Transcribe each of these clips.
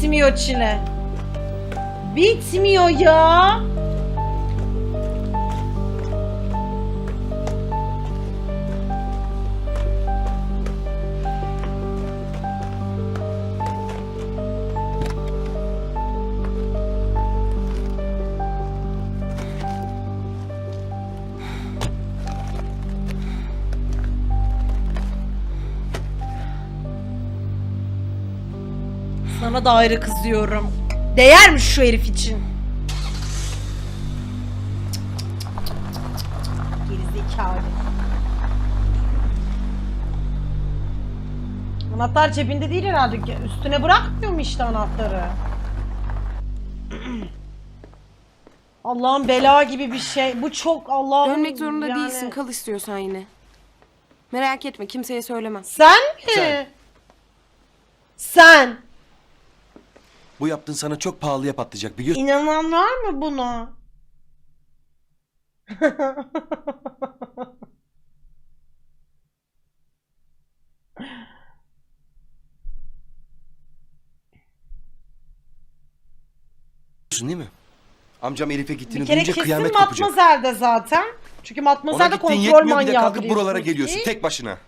Bitmiyor çile. Bitmiyor ya. Sana da ayrı kızıyorum. Değermiş şu herif için. Gerizekalı. Anahtar cebinde değil herhalde. Üstüne bırakmıyor mu işte anahtarı? Allah'ın bela gibi bir şey. Bu çok Allah'ım. Dönmek zorunda yani- değilsin. Kal istiyorsan yine. Merak etme kimseye söylemem. Sen mi? Sen. Sen. Bu yaptığın sana çok pahalıya patlayacak biliyorsun İnanan var mı buna? değil mi? Amcam Elif'e Bir gittiğini kere duyunca kesin kıyamet kopacak. Matmazel'de zaten. Çünkü Ona Matmazel'de gittiğin kontrol yetmiyor bir de manyağı kalkıp biliyorsunuz buralara ki. geliyorsun tek başına.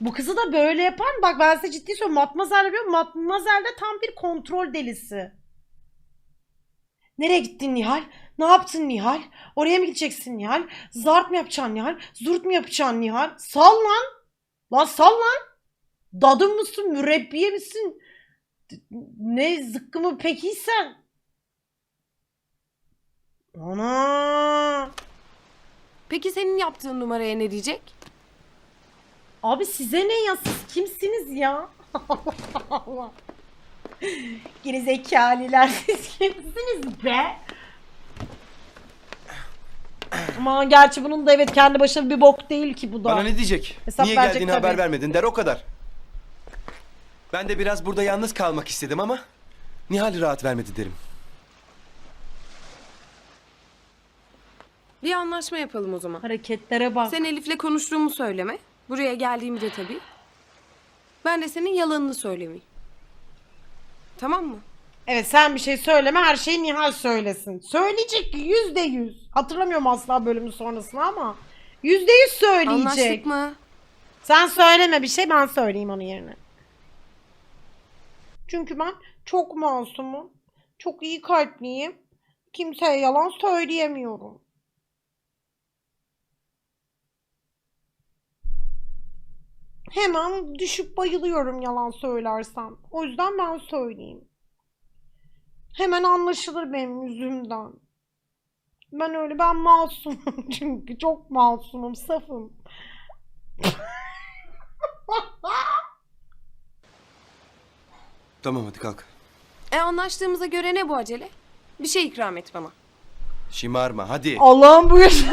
Bu kızı da böyle yapar mı? Bak ben size ciddi söylüyorum. Matmazel musun? Matmazel de tam bir kontrol delisi. Nereye gittin Nihal? Ne yaptın Nihal? Oraya mı gideceksin Nihal? Zart mı yapacaksın Nihal? Zurt mu yapacaksın Nihal? Sal lan! Lan sal lan! Dadı mısın? Mürebbiye misin? Ne zıkkı mı pekiysen? Ana! Peki senin yaptığın numaraya ne diyecek? Abi size ne ya? Siz kimsiniz ya? Allah. Gerizekalılar siz kimsiniz be? Ama gerçi bunun da evet kendi başına bir bok değil ki bu da. Bana ne diyecek? Hesap Niye verecek geldiğini tabii. haber vermedin der o kadar. Ben de biraz burada yalnız kalmak istedim ama Nihal rahat vermedi derim. Bir anlaşma yapalım o zaman. Hareketlere bak. Sen Elif'le konuştuğumu söyleme. Buraya geldiğimde tabii. Ben de senin yalanını söylemeyeyim. Tamam mı? Evet sen bir şey söyleme her şeyi Nihal söylesin. Söyleyecek yüzde yüz. Hatırlamıyorum asla bölümün sonrasını ama. Yüzde yüz söyleyecek. Anlaştık mı? Sen söyleme bir şey ben söyleyeyim onun yerine. Çünkü ben çok masumum. Çok iyi kalpliyim. Kimseye yalan söyleyemiyorum. Hemen düşüp bayılıyorum yalan söylersem. O yüzden ben söyleyeyim. Hemen anlaşılır benim yüzümden. Ben öyle ben masumum çünkü çok masumum, safım. Tamam hadi kalk. E anlaştığımıza göre ne bu acele? Bir şey ikram et bana. Şımarma hadi. Allah'ım bu yaşa.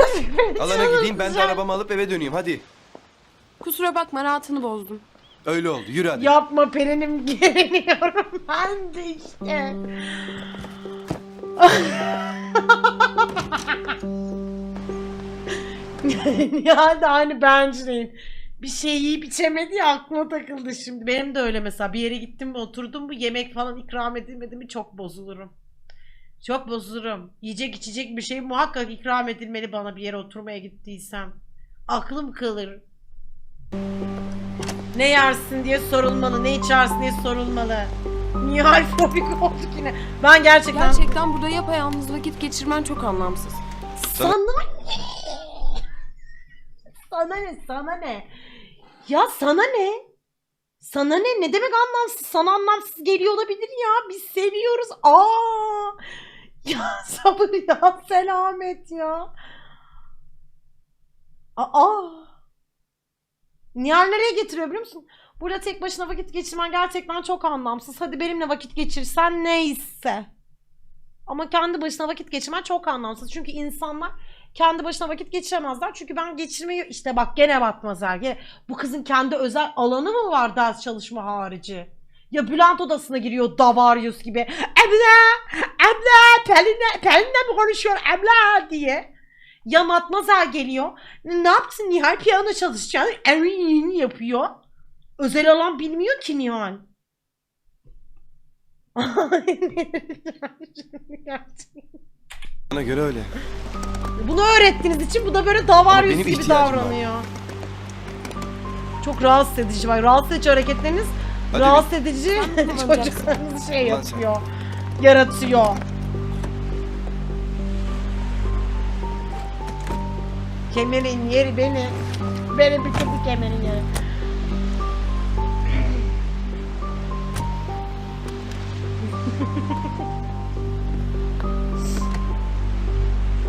Alana gideyim ben de arabamı alıp eve döneyim hadi. Kusura bakma rahatını bozdum. Öyle oldu yürü hadi. Yapma Perinim geriliyorum ben de işte. ya da hani bencileyim. Bir şey yiyip içemedi ya aklıma takıldı şimdi. Benim de öyle mesela bir yere gittim mi oturdum mu yemek falan ikram edilmedi mi çok bozulurum. Çok bozulurum. Yiyecek içecek bir şey muhakkak ikram edilmeli bana bir yere oturmaya gittiysem. Aklım kalır. Ne yersin diye sorulmalı, ne içersin diye sorulmalı. Nihal fobik olduk yine. Ben gerçekten... Gerçekten burada yapayalnız vakit geçirmen çok anlamsız. Sana ne? Sana ne? Sana ne? Ya sana ne? Sana ne? Ne demek anlamsız? Sana anlamsız geliyor olabilir ya. Biz seviyoruz. Aa! Ya sabır ya. Selamet ya. Aa! Nihal nereye getiriyor biliyor musun? Burada tek başına vakit geçirmen gerçekten çok anlamsız. Hadi benimle vakit geçirsen neyse. Ama kendi başına vakit geçirmen çok anlamsız. Çünkü insanlar kendi başına vakit geçiremezler. Çünkü ben geçirmeyi işte bak gene batmazlar. Gene bu kızın kendi özel alanı mı var ders çalışma harici? Ya Bülent odasına giriyor Davaryus gibi. Ebla! Ebla! Pelin'le, Pelin'le mi konuşuyor Ebla diye. Ya Matmazel geliyor. Ne yaptın Nihal? Piyano çalışacağını erin yapıyor. Özel alan bilmiyor ki Nihal. Bana göre öyle. Bunu öğrettiğiniz için bu da böyle Ama benim gibi ihtiyacım var. davranıyor. Çok rahatsız edici var. Rahatsız edici hareketleriniz Hadi rahatsız edici çocuklarınızı şey sen. yapıyor. Yaratıyor. Kemerin yeri beni. Beni bitirdi kemerin yeri.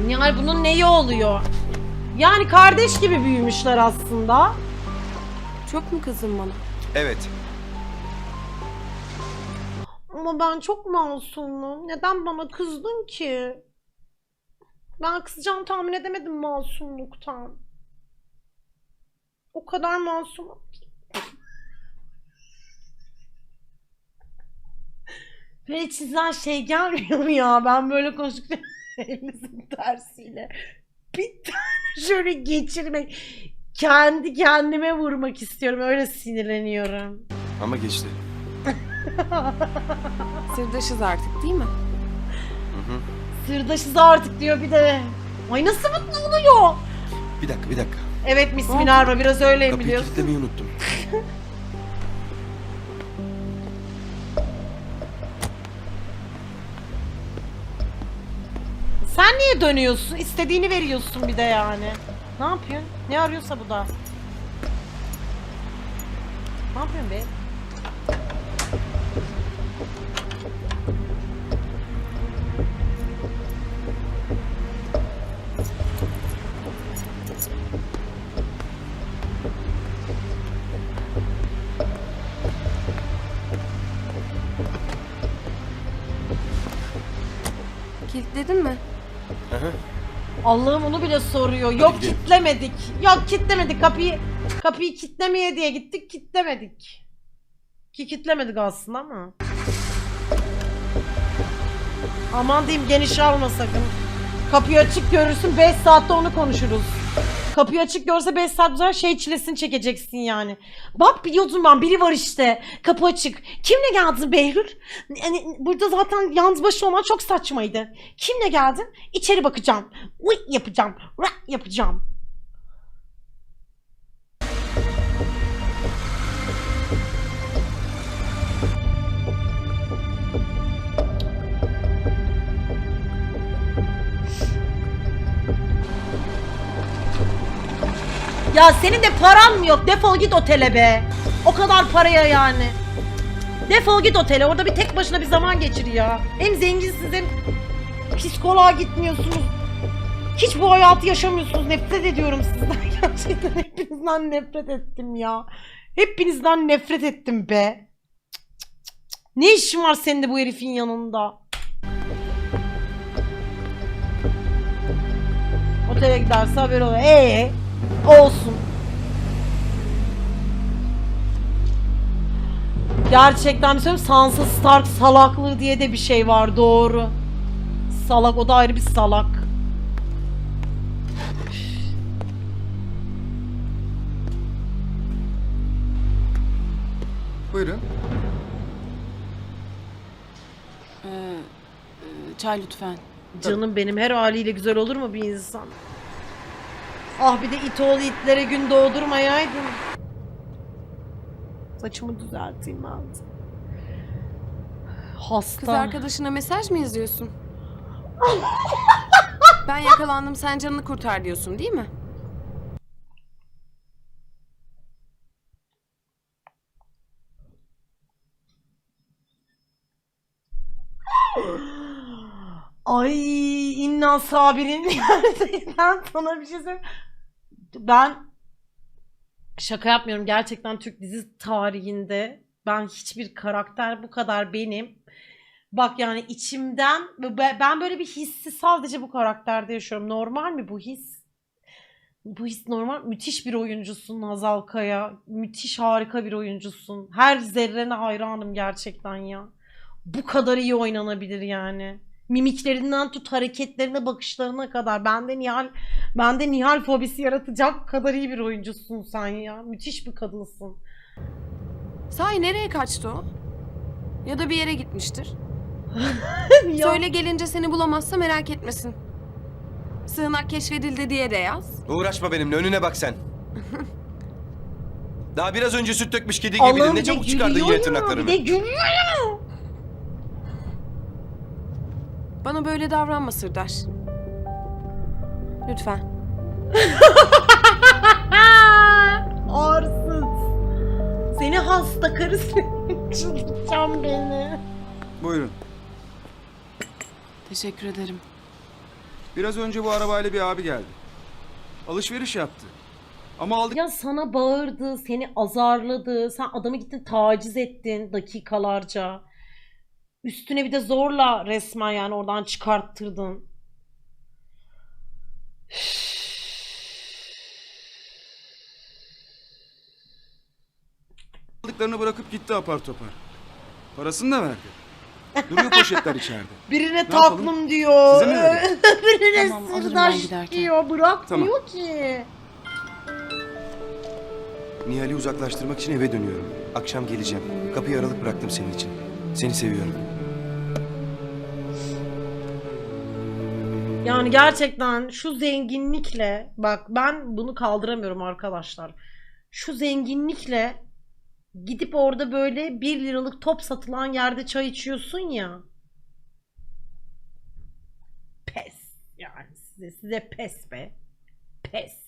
Yani bunun neyi oluyor? Yani kardeş gibi büyümüşler aslında. Çok mu kızdın bana? Evet. Ama ben çok masumum. Neden bana kızdın ki? Ben kızacağını tahmin edemedim masumluktan. O kadar masumum ki. Ve içinden şey gelmiyor mu ya? Ben böyle konuştukça elinizin tersiyle. Bir tane şöyle geçirmek. Kendi kendime vurmak istiyorum. Öyle sinirleniyorum. Ama geçti. Sırdaşız artık değil mi? Sırdaşız artık diyor bir de. Ay nasıl mutlu oluyor. Bir dakika bir dakika. Evet Miss Minerva biraz öyleyim Kapıyı biliyorsun. kilitlemeyi unuttum. Sen niye dönüyorsun? İstediğini veriyorsun bir de yani. Ne yapıyorsun? Ne arıyorsa bu da. Ne yapıyorsun be? Kilitledin mi? Allah'ım onu bile soruyor. Yok gidelim. kitlemedik. Yok kitlemedik. Kapıyı kapıyı kitlemeye diye gittik. Kitlemedik. Ki kitlemedik aslında ama. Aman diyeyim geniş alma sakın. Kapıyı açık görürsün 5 saatte onu konuşuruz. Kapıyı açık görse 5 saat güzel şey çilesini çekeceksin yani. Bak biliyordum ben biri var işte. Kapı açık. Kimle geldin Behlül? Yani burada zaten yalnız başına olman çok saçmaydı. Kimle geldin? İçeri bakacağım. Uy yapacağım. Ra yapacağım. Ya senin de paran mı yok? Defol git otele be. O kadar paraya yani. Defol git otele. Orada bir tek başına bir zaman geçir ya. Hem zenginsiniz hem psikoloğa gitmiyorsunuz. Hiç bu hayatı yaşamıyorsunuz. Nefret ediyorum sizden. Gerçekten hepinizden nefret ettim ya. Hepinizden nefret ettim be. Ne işin var senin de bu herifin yanında? Otele giderse haber olur. Ee, olsun. Gerçekten bir söyleyeyim? Sansa Stark salaklığı diye de bir şey var doğru. Salak o da ayrı bir salak. Buyurun. Çay lütfen. Canım benim her haliyle güzel olur mu bir insan? Ah bir de it oğlu itlere gün doğdurmayaydım. Saçımı düzelteyim ben. de. Hasta. Kız arkadaşına mesaj mı yazıyorsun? ben yakalandım sen canını kurtar diyorsun değil mi? Ay inna sabirin gerçekten sana bir şey söyleyeyim. Ben şaka yapmıyorum gerçekten Türk dizi tarihinde ben hiçbir karakter bu kadar benim. Bak yani içimden be- ben böyle bir hissi sadece bu karakterde yaşıyorum. Normal mi bu his? Bu his normal. Müthiş bir oyuncusun Hazal Kaya. Müthiş harika bir oyuncusun. Her zerrene hayranım gerçekten ya. Bu kadar iyi oynanabilir yani. Mimiklerinden tut hareketlerine, bakışlarına kadar. Bende Nihal bende Nihal fobisi yaratacak kadar iyi bir oyuncusun sen ya. Müthiş bir kadınsın. Sahi nereye kaçtı o? Ya da bir yere gitmiştir. Ya. Söyle gelince seni bulamazsa merak etmesin. Sığınak keşfedildi diye de yaz. Uğraşma benimle önüne bak sen. Daha biraz önce süt dökmüş kedi gibiydin. Ne çabuk çıkardın yine ya, tırnaklarını. Bir de gülüyor. Bana böyle davranma Sırdar. Lütfen. Arsız. Seni hasta karı seni. Çıldıracağım beni. Buyurun. Teşekkür ederim. Biraz önce bu arabayla bir abi geldi. Alışveriş yaptı. Ama aldık Ya sana bağırdı, seni azarladı. Sen adamı gittin taciz ettin dakikalarca. Üstüne bir de zorla resmen yani oradan çıkarttırdın. aldıklarını bırakıp gitti apar topar. Parasını da verdi. Duruyor poşetler içeride. Birine yapalım? tatlım diyor. Size mi? Birine Tamam, sırdaş diyor. Bırakmıyor Tamam. ki. Nihal'i uzaklaştırmak için eve dönüyorum. Akşam geleceğim. Kapıyı aralık bıraktım senin için. Seni seviyorum. Yani hmm. gerçekten şu zenginlikle bak ben bunu kaldıramıyorum arkadaşlar. Şu zenginlikle gidip orada böyle 1 liralık top satılan yerde çay içiyorsun ya. Pes yani size size pes be. Pes.